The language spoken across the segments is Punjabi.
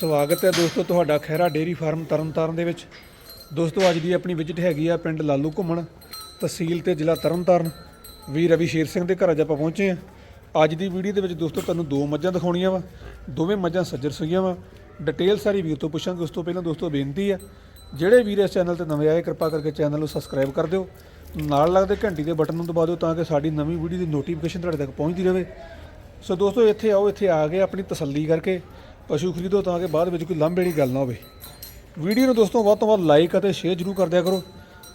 ਸਵਾਗਤ ਹੈ ਦੋਸਤੋ ਤੁਹਾਡਾ ਖੈਰਾ ਡੇਰੀ ਫਾਰਮ ਤਰਨਤਾਰਨ ਦੇ ਵਿੱਚ। ਦੋਸਤੋ ਅੱਜ ਦੀ ਆਪਣੀ ਵਿਜ਼ਿਟ ਹੈਗੀ ਆ ਪਿੰਡ ਲਾਲੂ ਘੁੰਮਣ, ਤਹਿਸੀਲ ਤੇ ਜ਼ਿਲ੍ਹਾ ਤਰਨਤਾਰਨ। ਵੀ ਰਵੀ ਸ਼ੇਰ ਸਿੰਘ ਦੇ ਘਰ ਅੱਜ ਆਪਾਂ ਪਹੁੰਚੇ ਆ ਅੱਜ ਦੀ ਵੀਡੀਓ ਦੇ ਵਿੱਚ ਦੋਸਤੋ ਤੁਹਾਨੂੰ ਦੋ ਮੱਝਾਂ ਦਿਖਾਉਣੀਆਂ ਵਾ, ਦੋਵੇਂ ਮੱਝਾਂ ਸੱਜਰ ਸੂਈਆਂ ਵਾ। ਡਿਟੇਲ ਸਾਰੀ ਵੀਰ ਤੋਂ ਪੁੱਛਾਂਗੇ, ਉਸ ਤੋਂ ਪਹਿਲਾਂ ਦੋਸਤੋ ਬੇਨਤੀ ਆ, ਜਿਹੜੇ ਵੀਰ ਇਸ ਚੈਨਲ ਤੇ ਨਵੇਂ ਆਏ, ਕਿਰਪਾ ਕਰਕੇ ਚੈਨਲ ਨੂੰ ਸਬਸਕ੍ਰਾਈਬ ਕਰ ਦਿਓ। ਨਾਲ ਲੱਗਦੇ ਘੰਟੀ ਦੇ ਬਟਨ ਨੂੰ ਦਬਾ ਦਿਓ ਤਾਂ ਕਿ ਸਾਡੀ ਨਵੀਂ ਵੀਡੀਓ ਦੀ ਨੋਟੀਫਿਕੇਸ਼ਨ ਤੁਹਾਡੇ ਤੱਕ ਪਹੁੰਚਦੀ ਰਹੇ। ਸੋ ਦੋਸਤੋ ਇੱਥੇ ਆਓ, ਇੱਥੇ ਆ ਕੇ ਆਪਣੀ ਤਸੱਲੀ ਕਰਕੇ। ਪਸ਼ੂ ਖਰੀਦੋ ਤਾਂ ਕਿ ਬਾਅਦ ਵਿੱਚ ਕੋਈ ਲਾਂਭੇ ਵਾਲੀ ਗੱਲ ਨਾ ਹੋਵੇ। ਵੀਡੀਓ ਨੂੰ ਦੋਸਤੋ ਵੱਧ ਤੋਂ ਵੱਧ ਲਾਈਕ ਅਤੇ ਸ਼ੇਅਰ ਜ਼ਰੂਰ ਕਰ ਦਿਆ ਕਰੋ,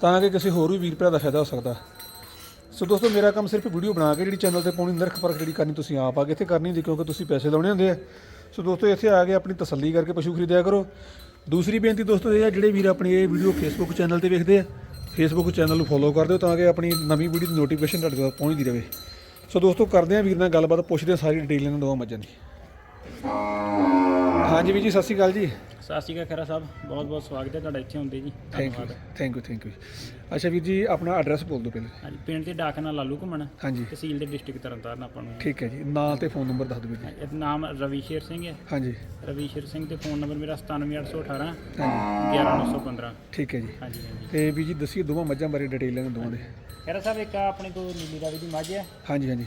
ਤਾਂ ਕਿ ਕਿਸੇ ਹੋਰ ਵੀ ਵੀਰ ਭਰਾ ਦਾ ਫਾਇਦਾ ਹੋ ਸਕਦਾ। ਸੋ ਦੋਸਤੋ, ਮੇਰਾ ਕੰਮ ਸਿਰਫ ਵੀਡੀਓ ਬਣਾ ਕੇ ਜਿਹੜੀ ਚੈਨਲ ਤੇ ਪਾਉਣੀ, ਨਰਖ ਪਰਖ ਜਿਹੜੀ ਕਰਨੀ ਤੁਸੀਂ ਆਪ ਆ ਕੇ ਇੱਥੇ ਕਰਨੀ ਹੁੰਦੀ, ਕਿਉਂਕਿ ਤੁਸੀਂ ਪੈਸੇ ਲਾਉਣੇ ਹੁੰਦੇ ਆ। ਸੋ ਦੋਸਤੋ, ਇੱਥੇ ਆ ਕੇ ਆਪਣੀ ਤਸੱਲੀ ਕਰਕੇ ਪਸ਼ੂ ਖਰੀਦਿਆ ਕਰੋ। ਦੂਸਰੀ ਬੇਨਤੀ ਦੋਸਤੋ, ਇਹ ਆ, ਜਿਹੜੇ ਵੀਰ ਆਪਣੀ ਇਹ ਵੀਡੀਓ ਫੇਸਬੁੱਕ ਚੈਨਲ ਤੇ ਵੇਖਦੇ ਆ ਫੇਸਬੁੱਕ ਚੈਨਲ ਨੂੰ ਫੋਲੋ ਕਰ ਦਿਓ ਤਾਂ ਕਿ ਆਪਣੀ ਨਵੀਂ ਵੀਡੀਓ ਦੀ ਨੋਟੀਫਿਕੇਸ਼ਨ ਤੁਹਾਡੇ ਤੱਕ ਪਹੁੰਚਦੀ ਰਹੇ। ਸੋ ਦੋਸਤੋ, ਕਰਦੇ ਆ ਵੀਰ ਨਾਲ ਗੱਲਬਾਤ, ਪੁੱਛਦੇ ਆ ਸਾਰੀ ਡਿਟੇਲ ਇਹਨਾਂ ਦੋਵਾਂ ਮੱਝਾਂ ਦੀ। ਹਾਂਜੀ ਵੀਰ ਜੀ ਸਤਿ ਸ਼੍ਰੀ ਅਕਾਲ ਜੀ। ਸਤਿ ਸ਼੍ਰੀ ਅਕਾਲ ਖੈਰਾ ਸਾਹਿਬ ਬਹੁਤ ਬਹੁਤ ਸਵਾਗਤ ਹੈ ਤੁਹਾਡਾ ਇੱਥੇ ਹੁੰਦੇ ਜੀ। Thank you thank you thank you ਅੱਛਾ ਵੀਰ ਜੀ ਆਪਣਾ ਐਡਰੈਸ ਬੋਲ ਦਿਓ ਪਹਿਲੇ। ਹਾਂਜੀ ਪਿੰਡ ਦੇ ਡਾਕਨਾ ਲਾਲੂ ਘੁੰਮਣ ਹਾਂਜੀ। ਤਹਿਸੀਲ ਦੇ ਡਿਸਟ੍ਰਿਕਟ ਤਰਨਤਾਰਨ ਆਪਾਂ ਨੂੰ। ਠੀਕ ਹੈ ਜੀ ਨਾਂ ਤੇ ਫੋਨ ਨੰਬਰ ਦੱਸ ਦਿਓ ਵੀਰ ਜੀ। ਇਹ ਨਾਮ ਰਵੀ ਸ਼ੇਰ ਸਿੰਘ ਹੈ। ਹਾਂਜੀ। ਰਵੀ ਸ਼ੇਰ ਸਿੰਘ ਤੇ ਫੋਨ ਨੰਬਰ ਮੇਰਾ 97818 ਹਾਂਜੀ। 11915 ਠੀਕ ਹੈ ਜੀ। ਹਾਂਜੀ ਹਾਂਜੀ। ਤੇ ਵੀਰ ਜੀ ਦੱਸੀਏ ਦੋਵਾਂ ਮੱਝਾਂ ਬਾਰੇ ਡਿਟੇਲ ਇਹਨਾਂ ਦੋਵਾਂ ਦੇ। ਖੈਰਾ ਸਾਹਿਬ ਇੱਕ ਆਪਣੇ ਕੋਲ ਨੀਲੀ ਰਾਵੀ ਦੀ ਮੱਝ ਹੈ। ਹਾਂਜੀ ਹਾਂਜੀ।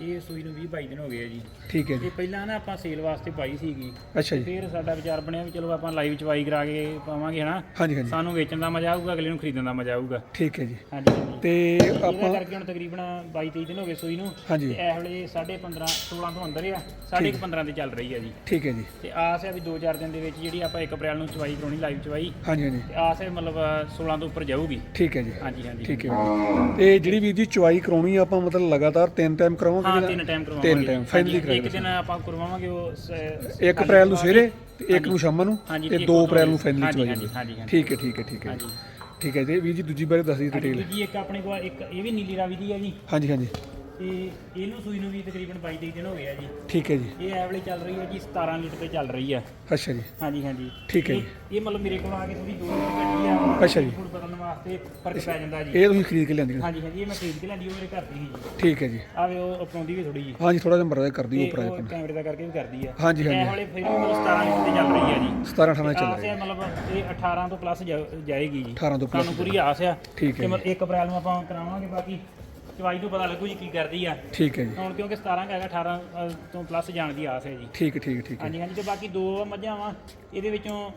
ਇਹ ਸੂਈ ਨੂੰ 20 22 ਦਿਨ ਹੋ ਗਏ ਆ ਜੀ। ਠੀਕ ਹੈ ਜੀ। ਪਹਿਲਾਂ ਨਾ ਆਪਾਂ ਸੇਲ ਵਾਸਤੇ ਪਾਈ ਸੀਗੀ। ਅੱਛਾ ਜੀ। ਫਿਰ ਸਾਡਾ ਵਿਚਾਰ ਬਣਿਆ ਵੀ ਚਲੋ ਆਪਾਂ ਲਾਈਵ ਚਵਾਈ ਕਰਾ ਕੇ ਪਾਵਾਂਗੇ ਹਨਾ? ਹਾਂਜੀ ਹਾਂਜੀ। ਸਾਨੂੰ ਵੇਚਣ ਦਾ ਮਜ਼ਾ ਆਊਗਾ ਅਗਲੇ ਨੂੰ ਖਰੀਦਣ ਦਾ ਮਜ਼ਾ ਆਊਗਾ। ਠੀਕ ਹੈ ਜੀ। ਹਾਂਜੀ ਤੇ ਆਪਾਂ ਕਰਕੇ ਹੁਣ ਤਕਰੀਬਨ 22 23 ਦਿਨ ਹੋ ਗਏ ਸੂਈ ਨੂੰ। ਹਾਂਜੀ। ਤੇ ਇਹ ਵੇਲੇ 15.5 16 ਤੋਂ ਅੰਦਰ ਆ। 15.5 ਤੇ ਚੱਲ ਰਹੀ ਆ ਜੀ। ਠੀਕ ਹੈ ਜੀ। ਤੇ ਆਸ ਹੈ ਵੀ 2-4 ਦਿਨ ਦੇ ਵਿੱਚ ਜਿਹੜੀ ਆਪਾਂ 1 ਅਪ੍ਰੈਲ ਨੂੰ ਚਵਾਈ ਕਰਾਉਣੀ ਲਾਈਵ ਚਵਾਈ ਹਾਂਜੀ ਹਾਂਜੀ। ਤੇ ਆਸ ਹੈ ਮਤਲਬ 16 ਤੋਂ ਉੱਪਰ ਜਾਊਗੀ। ਠੀਕ ਹੈ ਜੀ। ਹਾਂਜੀ ਹਾਂਜੀ। ਠੀਕ ਹੈ। ਤੇ ਜਿਹੜੀ ਵੀਰ ਜੀ ਚੁਆਈ ਕਰਾਉਣੀ ਆਪਾਂ ਮਤਲਬ ਲਗਾਤਾਰ ਤਿੰਨ ਟਾਈਮ ਹਾਂ ਤਿੰਨ ਟਾਈਮ ਕਰਵਾਵਾਂਗੇ। ਤਿੰਨ time, finally ਇੱਕ ਦਿਨ ਆਪਾਂ ਕਰਵਾਵਾਂਗੇ ਉਹ ਸ- 1 ਅਪ੍ਰੈਲ ਨੂੰ ਸਵੇਰੇ ਤੇ 1 ਨੂੰ ਸ਼ਾਮਾਂ ਨੂੰ ਹਾਂਜੀ, ਤੇ ਇੱਕ 2 ਨੂੰ ਅਪ੍ਰੈਲ ਨੂੰ ਫਾਈਨਲੀ ਹਾਂਜੀ, ਚੁਆਈ ਹਾਂਜੀ। ਹਾਂਜੀ, ਹਾਂਜੀ। ਠੀਕ ਹੈ ਠੀਕ ਹੈ ਠੀਕ ਹੈ ਹਾਂਜੀ। ਠੀਕ ਹੈ ਜੀ ਵੀਰ ਜੀ ਦੂਜੀ ਬਾਰੇ ਦੱਸ ਹਾਂਜੀ ਡਿਟੇਲ ਜੀ ਇੱਕ ਆਪਣੇ ਕੋਲ ਇੱਕ ਇਹ ਵੀ ਨੀਲੀ ਰਾਵੀ ਦੀ ਹੈ ਜੀ। ਹਾਂਜੀ ਹਾਂਜੀ। ਤੇ ਇਹਨੂੰ ਸੂਈ ਨੂੰ ਵੀ ਤਕਰੀਬਨ 22 ਦਿਨ ਹੋ ਗਏ ਆ ਜੀ। ਠੀਕ ਹੈ ਜੀ। ਇਹ ਐਵਲੇ ਚੱਲ ਰਹੀ ਹੈ ਜੀ 17 ਲੀਟਰ ਤੇ ਚੱਲ ਰਹੀ ਆ। ਅੱਛਾ ਜੀ। ਹਾਂਜੀ ਹਾਂਜੀ। ਠੀਕ ਹੈ ਇਹ- ਇਹ ਮਤਲਬ ਮੇਰੇ ਕੋਲ ਆ ਕੇ ਥੋੜੀ ਦੋ ਲੀਟਰ ਘੱਟੀ ਆ। ਅੱਛਾ ਜੀ। ਫੂਡ ਬਦਲਣ ਵਾਸਤੇ ਫ਼ਰਕ ਪੈ ਜਾਂਦਾ ਜੀ। ਇਹ ਤੁਸੀਂ ਖਰੀਦ ਕੇ ਲਿਆਂਦੀਆਂ ਹਾਂਜੀ ਹਾਂਜੀ ਇਹ ਮੈਂ ਖਰੀਦ ਕੇ ਲਿਆਂਦੀ ਉਹ ਮੇਰੇ ਘਰ ਦੀ ਸੀ ਜੀ। ਠੀਕ ਹੈ ਜੀ। ਆਵੇ ਉਹ ਅਪਣਾਉਂਦੀ ਵੀ ਥੋੜੀ ਜੀ। ਹਾਂਜੀ ਥੋੜਾ ਜਿਹਾ ਮਰਦਾ ਕਰ ਦਿਓ ਤੇ ਉੱਪਰ ਉਹ ਕੈਮਰੇ ਦਾ ਕਰਕੇ ਵੀ ਕਰਦੀ ਆ। ਹਾਂਜੀ, ਹਾਂਜੀ। ਇਹ ਵਾਲੇ ਫਿਰ ਮਤਲਬ 17 ਲੀਟਰ ਤੇ ਚੱਲ ਰਹੀ ਆ ਜੀ। 17 18 ਚੱਲ ਰਿਹਾ ਹੈ ਮਤਲਬ ਇਹ 18 ਤੋਂ ਪਲੱਸ ਜਾਏਗੀ ਜੀ। 18 ਤੋਂ plus ਸਾਨੂੰ ਪੂਰੀ ਆਸ ਆ ਠੀਕ ਹੈ ਕਿ ਮਤਲਬ 1 ਅਪ੍ਰੈਲ ਨੂੰ ਆਪਾਂ ਕਰਾਵਾਂਗੇ ਬਾਕੀ ਚਵਾਈ ਤੋਂ ਪਤਾ ਲੱਗੂ ਜੀ ਕੀ ਕਰਦੀ ਆ। ਠੀਕ ਹੈ ਜੀ। ਹੁਣ ਕਿਉਂਕਿ 17 ਹੈਗਾ 18 ਅ, ਤੋਂ ਪਲੱਸ ਜਾਣ ਦੀ ਆਸ ਹੈ ਜੀ। ਠੀਕ ਠੀਕ ਠੀਕ ਹਾਂਜੀ ਹਾਂਜੀ ਤੇ ਬਾਕੀ ਦੋ ਮੱਝਾਂ ਵਾ ਇਹਦੇ ਵਿੱਚੋਂ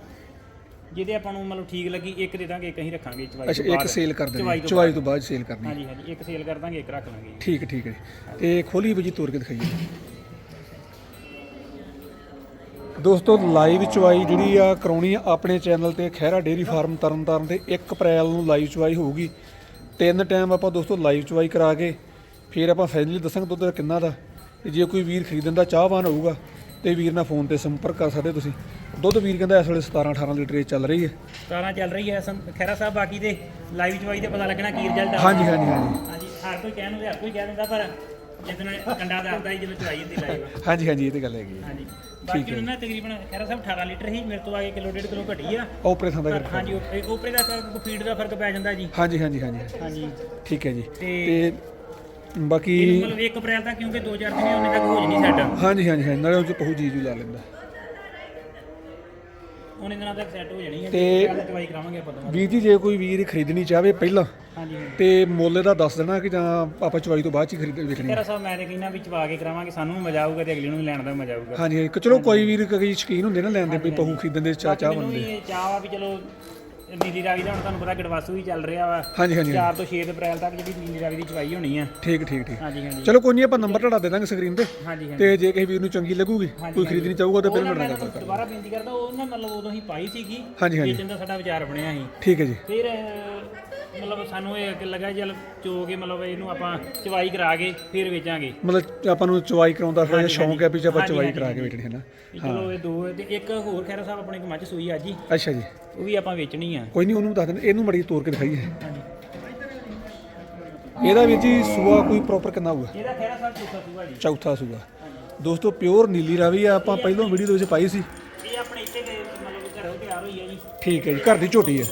ਜਿਹਦੇ ਆਪਾਂ ਨੂੰ ਮਤਲਬ ਠੀਕ ਲੱਗੀ ਇੱਕ ਦੇ ਦਾਂਗੇ ਇੱਕ ਅਸੀਂ ਰੱਖਾਂਗੇ ਚਵਾਈ ਅੱਛਾ ਤੋਂ ਇੱਕ ਬਾਅਦ। ਸੇਲ ਕਰ ਦੇਣੀ ਚਵਾਈ ਤੋਂ ਬਾਅਦ ਸੇਲ ਕਰਨੀ ਹਾਂਜੀ ਹਾਂਜੀ ਇੱਕ ਸੇਲ ਕਰ ਦਾਂਗੇ ਇੱਕ ਰੱਖ ਲਾਂਗੇ ਜੀ। ਠੀਕ ਹੈ ਠੀਕ ਹੈ। ਤੇ ਖੋਲੀ ਵੀ ਜੀ ਤੋੜ ਕੇ ਦਿਖਾਈਏ ਦੋਸਤੋ ਲਾਈਵ ਚੁਆਈ ਜਿਹੜੀ ਆ ਕਰਾਉਣੀ ਆ ਆਪਣੇ ਚੈਨਲ ਤੇ ਖਹਿਰਾ ਡੇਰੀ ਫਾਰਮ ਤਰਨਤਾਰਨ ਤੇ 1 ਅਪ੍ਰੈਲ ਨੂੰ ਲਾਈਵ ਚੁਆਈ ਹੋਊਗੀ ਤਿੰਨ ਟਾਈਮ ਆਪਾਂ ਦੋਸਤੋ ਲਾਈਵ ਚੁਆਈ ਕਰਾ ਕੇ ਫਿਰ ਆਪਾਂ ਫਾਈਨਲੀ ਦੱਸਾਂਗੇ ਦੁੱਧ ਦਾ ਕਿੰਨਾ ਦਾ ਤੇ ਜੇ ਕੋਈ ਵੀਰ ਖਰੀਦਣ ਦਾ ਚਾਹਵਾਨ ਹੋਊਗਾ ਤੇ ਵੀਰ ਨਾਲ ਫੋਨ ਤੇ ਸੰਪਰਕ ਕਰ ਸਕਦੇ ਤੁਸੀਂ ਦੁੱਧ ਵੀਰ ਕਹਿੰਦਾ ਇਸ ਵੇਲੇ 17 18 ਲੀਟਰ ਇਹ ਚੱਲ ਰਹੀ ਹੈ। 17 ਚੱਲ ਰਹੀ ਹੈ ਸੰ- ਖਹਿਰਾ ਸਾਹਿਬ ਬਾਕੀ ਤੇ ਲਾਈਵ ਚਵਾਈ ਤੇ ਪਤਾ ਲੱਗਣਾ ਕੀ ਰਿਜ਼ਲਟ ਆ। ਹਾਂਜੀ ਹਾਂਜੀ ਹਾਂਜੀ। ਹਾਂਜੀ ਹਰ ਕੋਈ ਕਹਿਣ ਨੂੰ ਹਰ ਕੋਈ ਕਹਿ ਦਿੰਦਾ ਪਰ ਜਿੱਦਣ ਕੰਡਾ ਦੱਸਦਾ ਹੀ ਜਦੋਂ ਚਵਾਈ ਹੁੰਦੀ ਲਾਈਵ ਹਾਂਜੀ ਹਾਂਜੀ ਇਹ ਤੇ ਗੱਲ ਹੈਗੀ ਹੈ। ਹਾਂਜੀ। ਬਾਕੀ ਉਹਨਾਂ ਤਕਰੀਬਨ ਖਹਿਰਾ ਸਾਹਿਬ 18 ਲੀਟਰ ਹੀ ਮੇਰੇ ਤੋਂ ਆ ਕੇ ਕਿਲੋ ਡੇਢ ਕਿਲੋ ਘਟੀ ਆ। ਉਪਰੇ ਥਾਂ ਦਾ ਪਰ ਕਰਕੇ ਹਾਂਜੀ ਉਹ- ਉਪਰੇ ਦਾ ਫ਼ਰਕ ਫੀਡ ਦਾ ਫ਼ਰਕ ਪੈ ਜਾਂਦਾ ਜੀ। ਹਾਂਜੀ ਹਾਂਜੀ ਹਾਂਜੀ। ਹਾਂਜੀ। ਠੀਕ ਹੈ ਜੀ। ਤੇ ਬਾਕੀ ਇਹ ਮਤਲਬ 1 ਅਪ੍ਰੈਲ ਤੱਕ ਕਿਉਂਕਿ 2-4 ਦਿਨ ਹੀ ਉਹਨੇ ਤੱਕ ਹੋ ਜਣੀ ਸੈੱਟ ਹਾਂਜੀ ਹਾਂਜੀ ਹਾਂਜੀ ਨਾਲੇ ਉਹ ਚ ਪਹੂ ਜੀ ਜੂ ਲਾ ਲੈਂਦਾ। ਉਹਨੇ ਦਿਨਾਂ ਤੱਕ ਸੈੱਟ ਹੋ ਜਾਣੀ ਹੈ ਤੇ- ਦਵਾਈ ਕਰਾਵਾਂਗੇ ਆਪਾਂ। ਵੀਰ ਜੀ ਜੇ ਕੋਈ ਵੀਰ ਖਰੀਦਣੀ ਚਾਹਵੇ ਪਹਿਲਾਂ ਹਾਂਜੀ। ਤੇ ਮੁੱਲ ਦਾ ਦੱਸ ਦੇਣਾ ਕਿ ਜਾਂ ਆਪਾਂ ਚਵਾਈ ਤੋਂ ਬਾਅਦ ਚ ਹੀ ਖਰੀਦ ਵੇਖਣੀ ਹੈ। ਤੇਰਾ ਸਾਹਿਬ ਮੈਂ ਤੇ ਕਹਿੰਦਾ ਵੀ ਚਵਾ ਕੇ ਕਰਾਵਾਂਗੇ ਸਾਨੂੰ ਵੀ ਮਜ਼ਾ ਆਊਗਾ ਤੇ ਅਗਲੇ ਨੂੰ ਵੀ ਲੈਣ ਦਾ ਮਜ਼ਾ ਆਊਗਾ ਹਾਂਜੀ ਹਾਂਜੀ ਚਲੋ ਕੋਈ ਵੀਰ ਕਈ ਸ਼ਕੀਨ ਹੁੰਦੇ ਨਾ ਲੈਣ ਦੇ ਵੀ ਪਹੂ ਖਰੀਦਣ ਦੇ ਚਾਹ ਚਾਹ ਮੈਨੂੰ ਬਣਦੇ ਵੀ ਇਹ ਚਾਹ ਵੀ ਚਲੋ ਨੀਲੀ ਰਾਵੀ ਦਾ ਹੁਣ ਤੁਹਾਨੂੰ ਪਤਾ ਗੜਵਾਸੂ ਵੀ ਚੱਲ ਰਿਹਾ ਵਾ। ਹਾਂਜੀ ਹਾਂਜੀ 4 ਤੋਂ 6 ਅਪ੍ਰੈਲ ਤੱਕ ਜਿਹੜੀ ਨੀਲੀ ਰਾਵੀ ਦੀ ਚਵਾਈ ਹੋਣੀ ਆ। ਠੀਕ ਠੀਕ ਠੀਕ। ਹਾਂਜੀ ਹਾਂਜੀ। ਚਲੋ ਕੋਈ ਨਹੀਂ ਆਪਾਂ ਨੰਬਰ ਤੁਹਾਡਾ ਦੇ ਦਾਂਗੇ ਸਕਰੀਨ ਤੇ। ਹਾਂਜੀ ਹਾਂਜੀ। ਤੇ ਜੇ ਕਿਸੇ ਵੀਰ ਨੂੰ ਚੰਗੀ ਲੱਗੂਗੀ ਕੋਈ ਖਰੀਦਣੀ ਚਾਹੂਗਾ ਤਾਂ ਫਿਰ ਮੈਂ ਦੁਬਾਰਾ ਬੇਨਤੀ ਕਰਦਾ ਉਹ ਨਾ ਮਤਲਬ ਉਦੋਂ ਹੀ ਪਾਈ ਸੀਗੀ ਹਾਂਜੀ ਹਾਂਜੀ। ਵੇਚਣ ਦਾ ਸਾਡਾ ਵਿਚਾਰ ਬਣਿਆ ਸੀ। ਠੀਕ ਹੈ ਜੀ। ਫਿਰ ਮਤਲਬ ਸਾਨੂੰ ਇਹ ਕਿ ਲੱਗਾ ਚੱਲ ਚੋ ਕੇ ਮਤਲਬ ਇਹਨੂੰ ਆਪਾਂ ਚਵਾਈ ਕਰਾ ਕੇ ਫਿਰ ਵੇਚਾਂਗੇ। ਮਤਲਬ ਆਪਾਂ ਨੂੰ ਚਵਾਈ ਕਰਾਉਣ ਦਾ ਫਿਰ ਸ਼ੌਂਕ ਹੈ ਵੀ ਜੇ ਆਪਾਂ ਚਵਾਈ ਕਰਾ ਕੇ। ਵੇਚਣੀ ਹੈ ਨਾ। ਚਲੋ ਇਹ ਦੋ ਤੇ ਇੱਕ ਹੋਰ ਖੈਰਾ ਸਾਹਿਬ ਆਪਣੇ ਮੱਝ ਸੂਈ ਅੱਜ ਹੀ ਅੱਛਾ ਜੀ। ਉਹ ਵੀ ਆਪਾਂ ਵੇਚਣੀ ਆ। ਕੋਈ ਨਹੀਂ ਉਹਨੂੰ ਦੱਸ ਦੇਣਾ ਇਹਨੂੰ ਮੜੀ ਤੋੜ ਕੇ ਦਿਖਾਈਏ। ਇਹਦਾ ਵੀਰ ਜੀ ਸੂਆ ਕੋਈ ਪ੍ਰੋਪਰ ਕਿੰਨਾ ਹੋਊਗਾ? ਇਹਦਾ ਖੈਰਾ ਸਾਹਿਬ ਚੌਥਾ ਸੂਆ ਜੀ? ਚੌਥਾ ਸੂਆ। ਦੋਸਤੋ ਪਿਓਰ ਨੀਲੀ ਰਾਵੀ ਆ ਆਪਾਂ ਪਹਿਲਾਂ ਵੀਡੀਓ ਦੇ ਵਿੱਚ ਪਾਈ ਸੀ। ਇਹ ਆਪਣੇ ਇੱਥੇ ਦੇ ਮਤਲਬ ਘਰੋਂ ਤਿਆਰ ਹੋਈ ਹੈ ਜੀ। ਠੀਕ ਹੈ ਜੀ ਘਰ ਦੀ ਝੋਟੀ ਹੈ।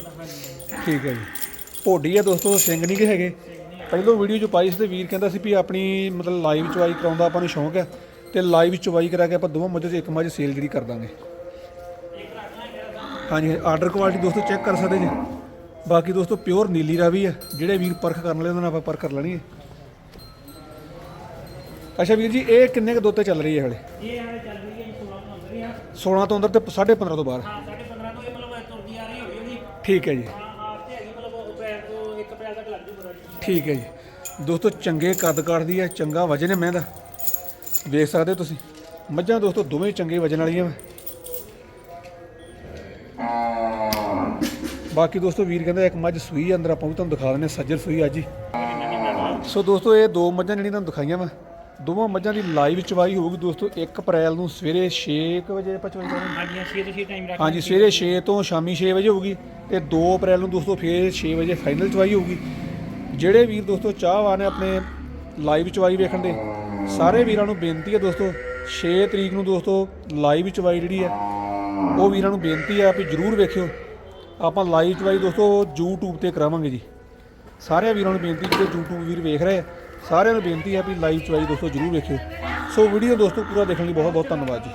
ਠੀਕ ਹੈ ਜੀ। ਭੋਡੀ ਆ ਦੋਸਤੋ ਸਿੰਘ ਨਹੀਂ ਗੇ ਹੈਗੇ। ਪਹਿਲਾਂ ਵੀਡੀਓ 'ਚ ਪਾਈ ਸੀ ਤੇ ਵੀਰ ਕਹਿੰਦਾ ਸੀ ਵੀ ਆਪਣੀ ਮਤਲਬ ਲਾਈਵ ਚਵਾਈ ਕਰਾਉਂਦਾ ਆਪਾਂ ਨੂੰ ਸ਼ੌਂਕ ਹੈ ਤੇ ਲਾਈਵ ਚਵਾਈ ਕਰਾ ਕੇ ਆਪਾਂ ਦੋਵਾਂ ਮੱਝਾਂ 'ਚ ਇੱਕ ਮੱਝ ਸੇਲ ਜਿਹੜੀ ਕਰ ਦਾਂਗੇ। ਹਾਂਜੀ ਆਰਡਰ ਕੁਆਲਿਟੀ ਦੋਸਤੋ ਚੈੱਕ ਕਰ ਸਕਦੇ ਜੀ ਬਾਕੀ ਦੋਸਤੋ ਪਿਓਰ ਨੀਲੀ ਰਾਵੀ ਹੈ ਜਿਹੜੇ ਵੀਰ ਪਰਖ ਕਰਨ ਵਾਲੇ ਉਹਨਾਂ ਨਾਲ ਆਪਾਂ ਪਰਖ ਕਰ ਲੈਣੀ ਹੈ। ਅੱਛਾ ਵੀਰ ਜੀ ਇਹ ਕਿੰਨੇ ਕੁ ਦੁੱਧ ਤੇ ਚੱਲ ਰਹੀ ਹੈ ਹਲੇ? ਇਹ ਹਾਲੇ ਚੱਲ ਰਹੀ ਹੈ ਜੀ 16 ਤੋਂ ਅੰਦਰ ਹੀ ਆ। 16 ਤੋਂ ਅੰਦਰ ਤੇ 15.5 ਤੋਂ ਬਾਹਰ। ਹਾਂ 15.5 ਤੋਂ ਇਹ ਮਤਲਬ ਤੁਰਦੀ ਆ ਰਹੀ ਹੋਈ ਜੀ। ਠੀਕ ਹੈ ਜੀ। ਹਾਂ ਆਪ ਤੇ ਹੈਗੀ ਮਤਲਬ ਅਪ੍ਰੈਲ ਤੋਂ 1 ਅਪ੍ਰੈਲ ਤੱਕ ਲੱਗ ਜੂ ਪੂਰਾ ਜੀ। ਠੀਕ ਹੈ ਜੀ। ਦੋਸਤੋ ਚੰਗੇ ਕੱਦ ਕਾਠ ਦੀ ਹੈ ਚੰਗਾ ਵਜਨ ਹੈ ਮੈਂ ਦਾ ਵੇਖ ਸਕਦੇ ਤੁਸੀਂ। ਮੱਝਾਂ ਦੋਸਤੋ ਦੋਵੇਂ ਚੰਗੇ ਵਜਨ ਵਾਲੀਆਂ ਵਾ। ਬਾਕੀ ਦੋਸਤੋ ਵੀਰ ਕਹਿੰਦਾ ਇੱਕ ਮੱਝ ਸੂਈ ਅੰਦਰ ਆਪਾਂ ਵੀ ਤੁਹਾਨੂੰ ਦਿਖਾ ਦਿੰਦੇ ਸੱਜਰ ਸੂਈ ਅੱਜ ਹੀ ਸੋ ਦੋਸਤੋ ਇਹ ਦੋ ਮੱਝਾਂ ਜਿਹੜੀਆਂ ਤੁਹਾਨੂੰ ਦਿਖਾਈਆਂ ਵਾ ਦੋਵਾਂ ਮੱਝਾਂ ਦੀ ਲਾਈਵ ਚਵਾਈ ਹੋਊਗੀ ਦੋਸਤੋ 1 ਅਪ੍ਰੈਲ ਨੂੰ ਸਵੇਰੇ 6 ਕੁ ਵਜੇ ਆਪਾਂ ਚਵਾਈ ਕਰਾਂਗੇ ਹਾਂਜੀ 6 ਤੋਂ 6 ਟਾਈਮ ਰੱਖ ਹਾਂਜੀ ਸਵੇਰੇ 6 ਤੋਂ ਸ਼ਾਮੀ 6 ਵਜੇ ਹੋਊਗੀ ਤੇ 2 ਅਪ੍ਰੈਲ ਨੂੰ ਦੋਸਤੋ ਫੇਰ 6 ਵਜੇ ਫਾਈਨਲ ਚਵਾਈ ਹੋਊਗੀ। ਜਿਹੜੇ ਵੀਰ ਦੋਸਤੋ ਚਾਹਵਾਨ ਨੇ ਆਪਣੇ ਲਾਈਵ ਚਵਾਈ ਵੇਖਣ ਦੇ ਸਾਰੇ ਵੀਰਾਂ ਨੂੰ ਬੇਨਤੀ ਹੈ ਦੋਸਤੋ 6 ਤਰੀਕ ਨੂੰ ਦੋਸਤੋ ਲਾਈਵ ਚਵਾਈ ਜਿਹੜੀ ਹੈ ਉਹ ਵੀਰਾਂ ਨੂੰ ਬੇਨਤੀ ਹੈ ਵੀ ਜਰੂਰ ਵੇਖਿਓ। ਆਪਾਂ ਲਾਈਵ ਚਵਾਈ ਦੋਸਤੋ, YouTube ਤੇ ਕਰਾਵਾਂਗੇ ਜੀ। ਸਾਰਿਆਂ ਵੀਰਾਂ ਨੂੰ ਬੇਨਤੀ, ਜਿਹੜੇ YouTube ਵੀਰ ਵੇਖ ਰਹੇ ਸਾਰਿਆਂ ਨੂੰ ਬੇਨਤੀ ਹੈ ਵੀ ਲਾਈਵ ਚਵਾਈ ਦੋਸਤੋ ਜਰੂਰ ਵੇਖਿਓ। ਸੋ ਵੀਡੀਓ ਦੋਸਤੋ, ਪੂਰਾ ਦੇਖਣ ਲਈ ਬਹੁਤ ਬਹੁਤ ਧੰਨਵਾਦ ਜੀ।